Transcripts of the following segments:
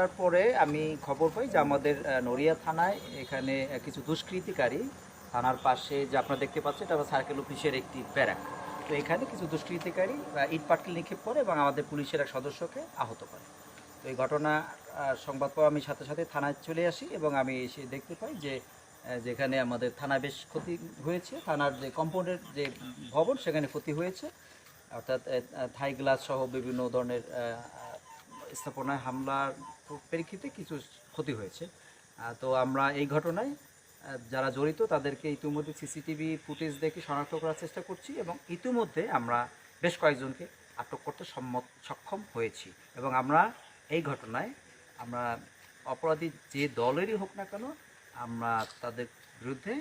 তারপরে আমি খবর পাই যে আমাদের নড়িয়া থানায় এখানে কিছু দুষ্কৃতিকারী থানার পাশে যে আপনারা দেখতে পাচ্ছেন এটা সার্কেল অফিসের একটি ব্যারাক। তো এখানে কিছু দুষ্কৃতিকারী ইট পাটকেল নিক্ষেপ করে এবং আমাদের পুলিশের এক সদস্যকে আহত করে। তো এই ঘটনা সংবাদ পাওয়া আমি সাথে সাথে থানায় চলে আসি এবং আমি এসে দেখতে পাই যে যেখানে আমাদের থানায় বেশ ক্ষতি হয়েছে। থানার যে কম্পাউন্ডের যে ভবন সেখানে ক্ষতি হয়েছে। অর্থাৎ থাই গ্লাস সহ বিভিন্ন ধরনের স্থাপনায় হামলার প্রেক্ষিতে কিছু ক্ষতি হয়েছে। তো আমরা এই ঘটনায় যারা জড়িত তাদেরকে ইতিমধ্যে সিসিটিভি ফুটেজ দেখে শনাক্ত করার চেষ্টা করছি এবং ইতিমধ্যে আমরা বেশ কয়েকজনকে আটক করতে সম্মত, সক্ষম হয়েছি এবং আমরা এই ঘটনায় আমরা অপরাধী যে দলেরই হোক না কেন, আমরা তাদের বিরুদ্ধে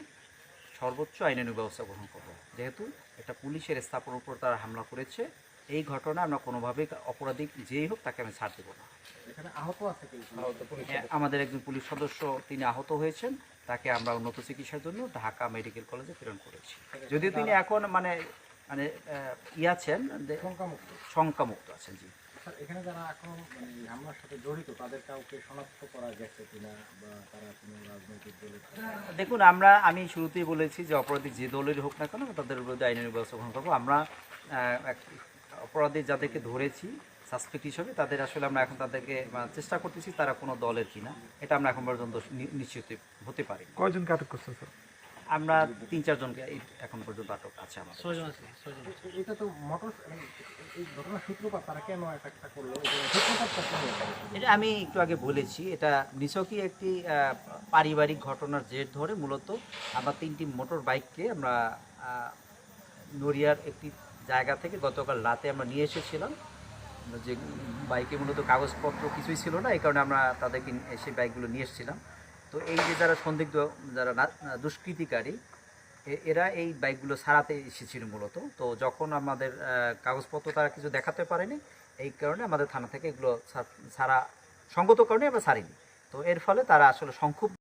সর্বোচ্চ আইনানুগ ব্যবস্থা গ্রহণ করব। যেহেতু একটা পুলিশের স্থাপনার উপর তারা হামলা করেছে এই ঘটনা আমরা কোনোভাবেই অপরাধী যেই হোক তাকে আমি ছাড় দেবো না। এখানে আহত আছে হ্যাঁ, আমাদের একজন পুলিশ সদস্য তিনি আহত হয়েছেন। তাকে আমরা উন্নত চিকিৎসার জন্য ঢাকা মেডিকেল কলেজে প্রেরণ করেছি। যদিও তিনি এখন মানে মানে ই আছেন শঙ্কামুক্ত। শঙ্কামুক্ত আছেন জি। এখানে যারা এখন মানে হামলার সাথে জড়িত তাদের কাউকে শনাক্ত করা গেছে কিনা বা তারা কোনো রাজনৈতিক দলের দেখুন আমরা আমি শুরুতেই বলেছি যে অপরাধী যে দলের হোক না কেন তাদের বিরুদ্ধে আইনের ব্যবস্থা গ্রহণ করব। আমরা এক- অপরাধী যাদেরকে ধরেছি সাসপেক্ট হিসেবে তাদের আসলে আমরা এখন তাদেরকে চেষ্টা করতেছি তারা কোনো দলের কিনা। এটা আমরা এখন পর্যন্ত নি- নিশ্চিত হতে পারি। কয়জনকে আটক করছেন স্যার? আমরা তিন চারজনকে এই এখন পর্যন্ত আটক আছে আমাদের এটা তো মোটর এই ঘটনার সূত্রপাত তারা কেন অ্যাটাকটা করল? এটা আমি একটু আগে বলেছি এটা নিছকই একটি পারিবারিক ঘটনার জের ধরে। মূলত আমরা তিনটি মোটর বাইককে আমরা নড়িয়ার একটি জায়গা থেকে গতকাল রাতে আমরা নিয়ে এসেছিলাম। যে বাইকে মূলত কাগজপত্র কিছুই ছিল না, এই কারণে আমরা তাদেরকে সেই বাইকগুলো নিয়ে এসেছিলাম। তো এই যে যারা সন্দিগ্ধ, যারা দুষ্কৃতিকারী এরা এই বাইকগুলো সারাতে এসেছিল মূলত। তো যখন আমাদের কাগজপত্র তারা কিছু দেখাতে পারেনি, এই কারণে আমাদের থানা থেকে এগুলো সারা, সঙ্গত কারণে আমরা সারিনি। তো এর ফলে তারা আসলে সংক্ষুব্ধ